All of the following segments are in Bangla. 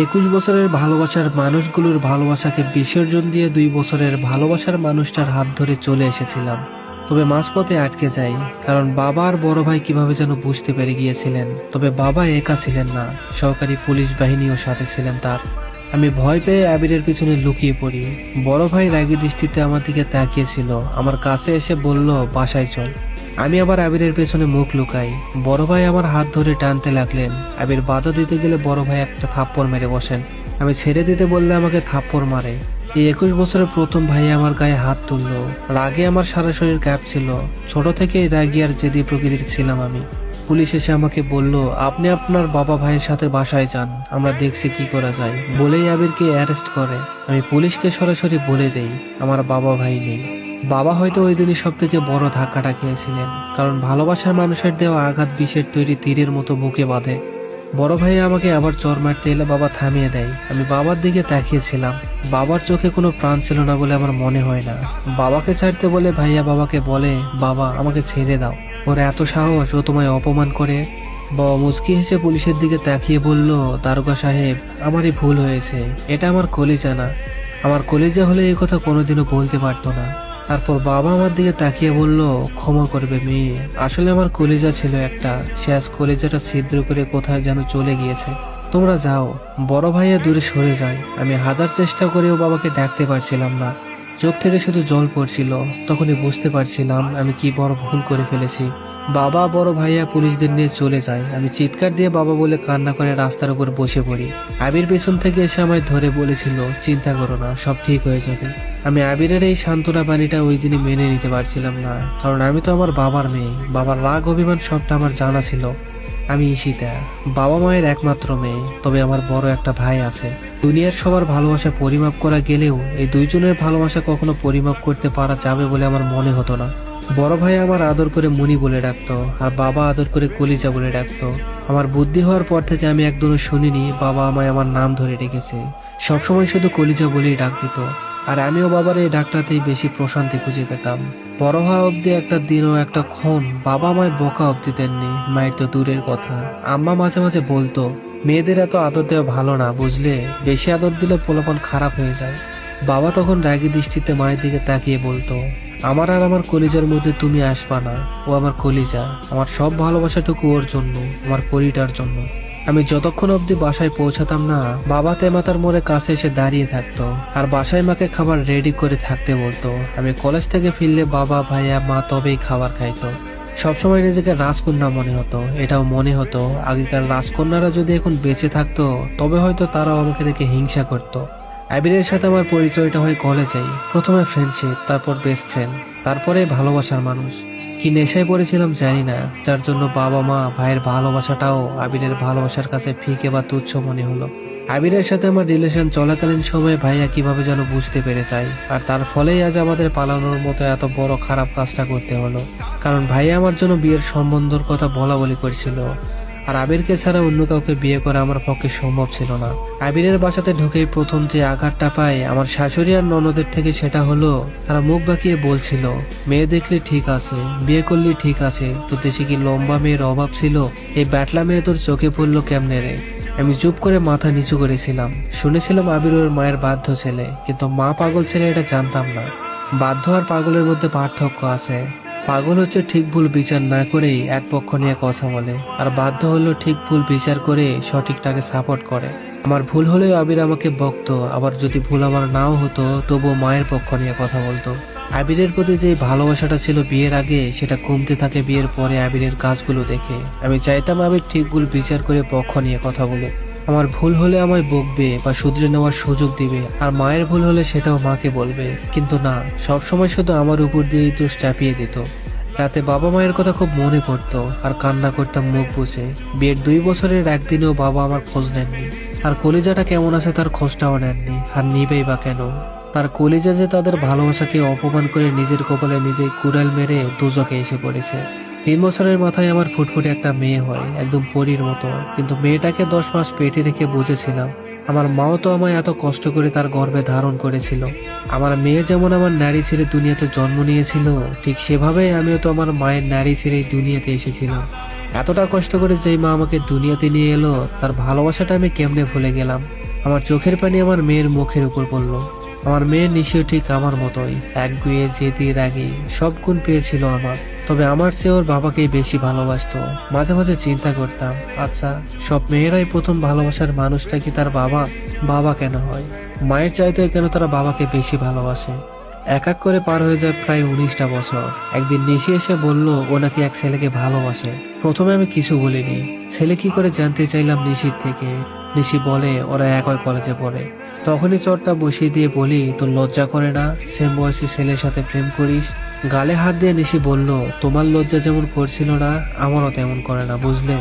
একুশ বছরের ভালোবাসার মানুষগুলোর ভালোবাসাকে বিসর্জন দিয়ে দুই বছরের ভালোবাসার মানুষটার হাত ধরে চলে এসেছিলাম। তবে মাঝপথে আটকে যাই, কারণ বাবা আর বড় ভাই কীভাবে যেন বুঝতে পেরে গিয়েছিলেন। তবে বাবা একা ছিলেন না, সহকারী পুলিশ বাহিনীও সাথে ছিলেন তার। আমি ভয় পেয়ে আবিরের পিছনে লুকিয়ে পড়ি। বড় ভাই রাগী দৃষ্টিতে আমার দিকে তাকিয়েছিল আমার কাছে এসে বলল, বাসায় চল। আমি আবার আবিরের পেছনে মুখ লুকাই। বড় ভাই আমার হাত ধরে টানতে লাগলেন। আবির বাধা দিতে গেলে বড় ভাই একটা থাপ্পড় মেরে বসেন। আমি ছেড়ে দিতে বললে আমাকে থাপ্পড় মারে। এই একুশ বছরের প্রথম ভাই আমার গায়ে হাত তুললো। রাগে আমার সারা শরীর ছিল। ছোট থেকেই রাগি আর জেদি প্রকৃতির ছিলাম আমি। পুলিশ এসে আমাকে বলল, আপনি আপনার বাবা ভাইয়ের সাথে বাসায় যান। আমরা দেখছি কি করা যায়। বলেই আবিরকে অ্যারেস্ট করে। আমি পুলিশকে সরাসরি বলে দেই, আমার বাবা ভাই নেই। বাবা হয়তো ওই দিনই সব থেকে বড় ধাক্কাটা খেয়েছিলেন, কারণ ভালোবাসার মানুষের দেওয়া আঘাত বিষের তৈরি তীরের মতো বুকে বাঁধে। বড় ভাই আমাকে আবার চর মারতে এলে বাবা থামিয়ে দেয়। আমি বাবার দিকে তাকিয়েছিলাম। বাবার চোখে কোনো প্রাণ ছিল না বলে আমার মনে হয় না। বাবাকে ছাড়তে বলে ভাইয়া বাবাকে বলে, বাবা, আমাকে ছেড়ে দাও। ওর এত সাহস, ও তোমায় অপমান করে। বাবা মুচকি হেসে পুলিশের দিকে তাকিয়ে বলল, দারোগা সাহেব, আমারই ভুল হয়েছে। এটা আমার কলিজা না। আমার কলিজা হলে এই কথা কোনোদিনও বলতে পারতো না। তারপর বাবা আমার দিকে তাকিয়ে বলল, ক্ষমা করবে মেয়ে। আসলে আমার কলিজা ছিল একটা। সে আজ কলিজাটা ছিদ্র করে কোথায় যেন চলে গিয়েছে। তোমরা যাও। বড় ভাইয়া দূরে সরে যায়। আমি হাজার চেষ্টা করেও বাবাকে ডাকতে পারছিলাম না। চোখ থেকে শুধু জল পড়ছিল। তখনই বুঝতে পারছিলাম আমি কি বড় ভুল করে ফেলেছি। বাবা, বড় ভাইয়া পুলিশদের নিয়ে চলে যায়। আমি চিৎকার দিয়ে বাবা বলে কান্না করে রাস্তার উপর বসে পড়ি। আবির পেছন থেকে এসে আমায় ধরে বলেছিল, চিন্তা করো না, সব ঠিক হয়ে যাবে। আমি আবিরের এই সান্ত্বনা বাণীটা ওই দিনই মেনে নিতে পারছিলাম না, কারণ আমি তো আমার বাবার মেয়ে। বাবার রাগ, অভিমান সবটা আমার জানা ছিল। আমি ঈশিতা, বাবা মায়ের একমাত্র মেয়ে, তবে আমার বড় একটা ভাই আছে। দুনিয়ার সবার ভালোবাসা পরিমাপ করা গেলেও, এই দুইজনের ভালোবাসা কখনো পরিমাপ করতে পারা যাবে বলে আমার মনে হতো না। বড় ভাই আমার আদর করে মুনি বলে ডাকতো, আর বাবা আদর করে কলিজা বলে ডাকতো। আমার বুদ্ধি হওয়ার পর থেকে আমি একদিনও শুনিনি বাবা আমায় আমার নাম ধরে ডেকেছে। সবসময় শুধু কলিজা বলেই ডাক দিত, আর আমিও বাবার এই ডাকটাতেই বেশি প্রশান্তি খুঁজে পেতাম। বড় হওয়া অবধি একটা দিন ও একটা ক্ষণ বাবা আমায় বকা অবধি দেননি, মায়ের তো দূরের কথা। আম্মা মাঝে মাঝে বলতো, মেয়েদের এত আদর দেওয়া ভালো না, বুঝলে? বেশি আদর দিলে পোলাপন খারাপ হয়ে যায়। বাবা তখন রাগি দৃষ্টিতে মায়ের দিকে তাকিয়ে বলতো আমার আর আমার কলিজার মধ্যে তুমি আসবা না। ও আমার কলিজা, আমার সব ভালোবাসাটুকু ওর জন্য, আমার পরিটার জন্য। আমি যতক্ষণ অবধি বাসায় পৌঁছাতাম না, বাবা তেমাতার মোড়ে কাছে এসে দাঁড়িয়ে থাকতো, আর বাসায় মাকে খাবার রেডি করে থাকতে বলতো। আমি কলেজ থেকে ফিরলে বাবা, ভাইয়া, মা তবেই খাবার খাইতো। সবসময় নিজেকে রাজকন্যা মনে হতো, এটাও মনে হতো। আগেকার রাজকন্যারা যদি এখন বেঁচে থাকতো, তবে হয়তো তারাও আমাকে দেখে হিংসা করতো। আবিরের সাথে আমার পরিচয়টা হয় কলেজেই। প্রথমে ফ্রেন্ডশিপ তারপর বেস্ট ফ্রেন্ড তারপরে ভালোবাসার মানুষ। কি নেশায় পড়েছিলাম জানি না, যার জন্য বাবা মা ভাইয়ের ভালোবাসাটাও আবিরের ভালোবাসার কাছে ফিকে বা তুচ্ছ মনে হলো। আবিরের সাথে আমার রিলেশন চলাকালীন সময়ে ভাইয়া কীভাবে যেন বুঝতে পেরে যায়, আর তার ফলেই আজ আমাদের পালানোর মতো এত বড় খারাপ কাজটা করতে হলো। কারণ ভাইয়া আমার জন্য বিয়ের সম্বন্ধর কথা বলা বলি করছিল। আর আবিরকে ছাড়া অন্য কাউকে বিয়ে করা আমার পক্ষে সম্ভব ছিল না। আবিরের বাসাতে ঢুকেই প্রথম যে আঘাতটা পাই আমার শাশুড়ি আর ননদের থেকে সেটা হলো, তারা মুখ বাঁকিয়ে বলছিল, মেয়ে দেখলে ঠিক আছে, বিয়ে করলে ঠিক আছে তো দেশে কি লম্বা মেয়ের অভাব ছিল? এই ব্যাটলা মেয়ে তোর চোখে পড়ল কেমনে রে? আমি চুপ করে মাথা নিচু করেছিলাম। শুনেছিলাম আবির ওর মায়ের বাধ্য ছেলে, কিন্তু মা পাগল ছেলে এটা জানতাম না। বাধ্য আর পাগলের মধ্যে পার্থক্য আছে। পাগল হচ্ছে ঠিক ভুল বিচার না করেই এক পক্ষ নিয়ে কথা বলে, আর বাধ্য হলো ঠিক ভুল বিচার করে সঠিকটাকে সাপোর্ট করে। আমার ভুল হলেও আবির আমাকে বকতো, আবার যদি ভুল আমার নাও হতো, তবুও মায়ের পক্ষ নিয়ে কথা বলতো। আবিরের প্রতি যে ভালোবাসাটা ছিল বিয়ের আগে, সেটা কমতে থাকে বিয়ের পরে আবিরের কাজগুলো দেখে। আমি চাইতাম আবির ঠিক ভুল বিচার করে পক্ষ নিয়ে কথা বলুক। আমার ভুল হলে আমায় বকবে বা শুধরে নেওয়ার সুযোগ দিবে, আর মায়ের ভুল হলে সেটাও মাকে বলবে। কিন্তু না সব সময় শুধু আমার উপর দিয়েই দোষ চাপিয়ে দিত। রাতে বাবা মায়ের কথা খুব মনে পড়তো আর কান্না করতাম মুখ বুঝে। বিয়ের দুই বছরের একদিনেও বাবা আমার খোঁজ নেননি। আর কলিজাটা কেমন আছে তার খোঁজটাও নেননি। আর নিবেই বা কেন? তার কলিজা যে তাদের ভালোবাসাকে অপমান করে নিজের কপালে নিজেই কুড়াল মেরে দুজকে এসে পড়েছে। তিন বছরের মাথায় আমার ফুটফুটে একটা মেয়ে হয়, একদম পরীর মতো। কিন্তু মেয়েটাকে দশ মাস পেটে রেখে বুঝেছিলাম আমার মাও তো আমায় এত কষ্ট করে তার গর্ভে ধারণ করেছিল। আমার মেয়ে যেমন আমার নারী ছেড়ে দুনিয়াতে জন্ম নিয়েছিল, ঠিক সেভাবেই আমিও তো আমার মায়ের নারী ছেড়ে দুনিয়াতে এসেছিলাম। এতটা কষ্ট করে যেই মা আমাকে দুনিয়াতে নিয়ে এলো, তার ভালোবাসাটা আমি কেমনে ভুলে গেলাম। আমার চোখের পানি আমার মেয়ের মুখের উপর পড়ল। আমার মেয়ের নিশিও ঠিক আমার মতোই। এক গুয়ে জেদি রাগে সব গুণ পেয়েছিল আমার। তবে আমার চেয়ে ওর বাবাকেই বেশি ভালোবাসতো। মাঝে মাঝে চিন্তা করতাম আচ্ছা সব মেয়েরাই প্রথম ভালোবাসার মানুষটা কি তার বাবা? বাবা কেন হয়? মায়ের চাইতে কেন তারা বাবাকে বেশি ভালোবাসে? এক এক করে পার হয়ে যায় প্রায় উনিশটা বছর। একদিন নিশি এসে বলল, ও নাকি এক ছেলেকে ভালোবাসে। প্রথমে আমি কিছু বলিনি। ছেলে কি করে জানতে চাইলাম নিশির থেকে? নিশি বলে, ওরা একই কলেজে পড়ে। তখনই চটটা বসিয়ে দিয়ে বলি, তোর লজ্জা করে না? সেম বয়সী ছেলের সাথে প্রেম করিস? গালে হাত দিয়ে নিশি বলল, তোমার লজ্জা যেমন করছিল না, আমারও তেমন করে না, বুঝলে?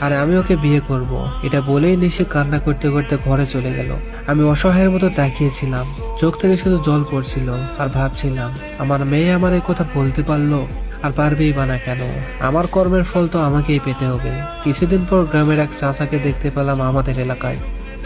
আর আমি ওকে বিয়ে করব। এটা বলেই নিশি কান্না করতে করতে ঘরে চলে গেল। আমি অসহায়ের মতো তাকিয়েছিলাম। চোখ থেকে শুধু জল পড়ছিল আর ভাবছিলাম, আমার মেয়ে আমার এই কথা বলতে পারল আর পারবেই বা না কেন? আমার কর্মের ফল তো আমাকেই পেতে হবে। কিছুদিন পর গ্রামের এক চাচাকে দেখতে পেলাম আমাদের এলাকায়।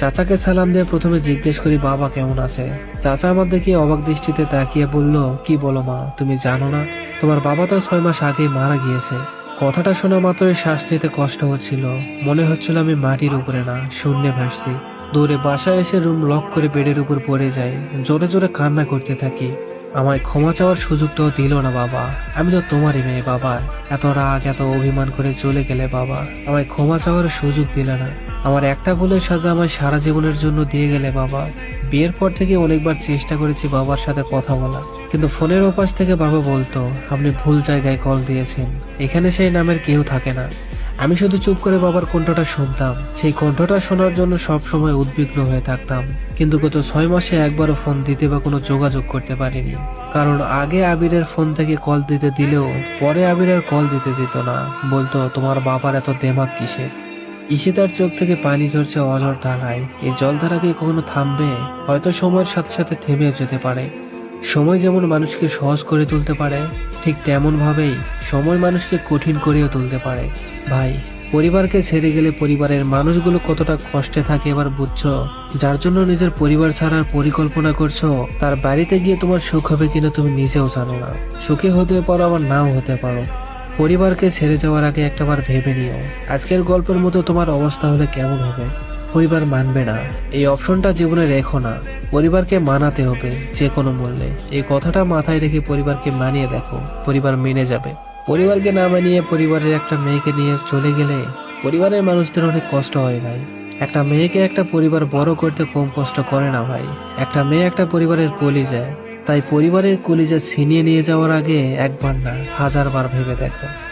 চাচাকে সালাম দিয়ে প্রথমে জিজ্ঞেস করি, বাবা কেমন আছে? চাচা আমার দেখে অবাক দৃষ্টিতে তাকিয়ে বলল, কি বলো মা, তুমি জানো না? তোমার বাবা তো ছয় মাস আগেই মারা গিয়েছে। কথাটা শোনা মাত্রই শ্বাস নিতে কষ্ট হচ্ছিল। মনে হচ্ছিল আমি মাটির উপরে না, শূন্যে ভাসছি। দৌড়ে বাসায় এসে রুম লক করে বেডের উপর পড়ে যাই। জোরে জোরে কান্না করতে থাকি। আমায় ক্ষমা চাওয়ার সুযোগটাও দিল না বাবা। আমি তো তোমারই মেয়ে বাবা। এত রাগ, এত অভিমান করে চলে গেলে বাবা। আমায় ক্ষমা চাওয়ার সুযোগ দিলে না। আমার একটা ভুলের সাজা আমায় সারা জীবনের জন্য দিয়ে গেলে বাবা। বিয়ের পর থেকে অনেকবার চেষ্টা করেছি বাবার সাথে কথা বলা কিন্তু ফোনের ওপাশ থেকে বাবা বলতো, আপনি ভুল জায়গায় কল দিয়েছেন। এখানে সেই নামের কেউ থাকে না। আমি শুধু চুপ করে বাবার কণ্ঠটা শুনতাম। সেই কণ্ঠটা শোনার জন্য সব সময় উদ্বিগ্ন হয়ে থাকতাম। কিন্তু গত ছয় মাসে একবারও ফোন দিতে বা কোনো যোগাযোগ করতে পারিনি। কারণ আগে আবিরের ফোন থেকে কল দিতে দিলেও, পরে আবিরের কল দিতে দিত না। বলতো, তোমার বাবার এত দেমাগ কিসের? ঈশিতার চোখ থেকে পানি ঝরছে অজর ধারায় এই জলধারা কি কখনো থামবে? হয়তো সময়ের সাথে সাথে থেমে যেতে পারে। সময় যেমন মানুষকে সহজ করে তুলতে পারে, ঠিক তেমন ভাবেই সময় মানুষকে কঠিন করেও তুলতে পারে। ভাই, পরিবারকে ছেড়ে গেলে পরিবারের মানুষগুলো কতটা কষ্টে থাকে এবার বুঝছ? যার জন্য নিজের পরিবার ছাড়ার পরিকল্পনা করছ, তার বাড়িতে গিয়ে তোমার সুখ হবে কিনা তুমি নিজেও জানো না। সুখী হতে পারো, আবার নাও হতে পারো। পরিবারকে ছেড়ে যাওয়ার আগে একটাবার ভেবে নিও। আজকের গল্পের মতো তোমার অবস্থা হলে কেমন হবে? পরিবার মানবে না। এই অপশনটা জীবনে রেখো না। পরিবারকে মানাতে হবে যে কোনো মূল্যে। এই কথাটা মাথায় রেখে পরিবারকে মানিয়ে দেখো। পরিবার মেনে যাবে। পরিবারকে না মানিয়ে পরিবারের একটা মেয়েকে নিয়ে চলে গেলে পরিবারের মানুষদের অনেক কষ্ট হয় ভাই। একটা মেয়েকে একটা পরিবার বড় করতে কম কষ্ট করে না ভাই। একটা মেয়ে একটা পরিবারের কলি যায় তাই পরিবারের কলিজা ছিনিয়ে নিয়ে যাওয়ার আগে একবার না হাজারবার ভেবে দেখো।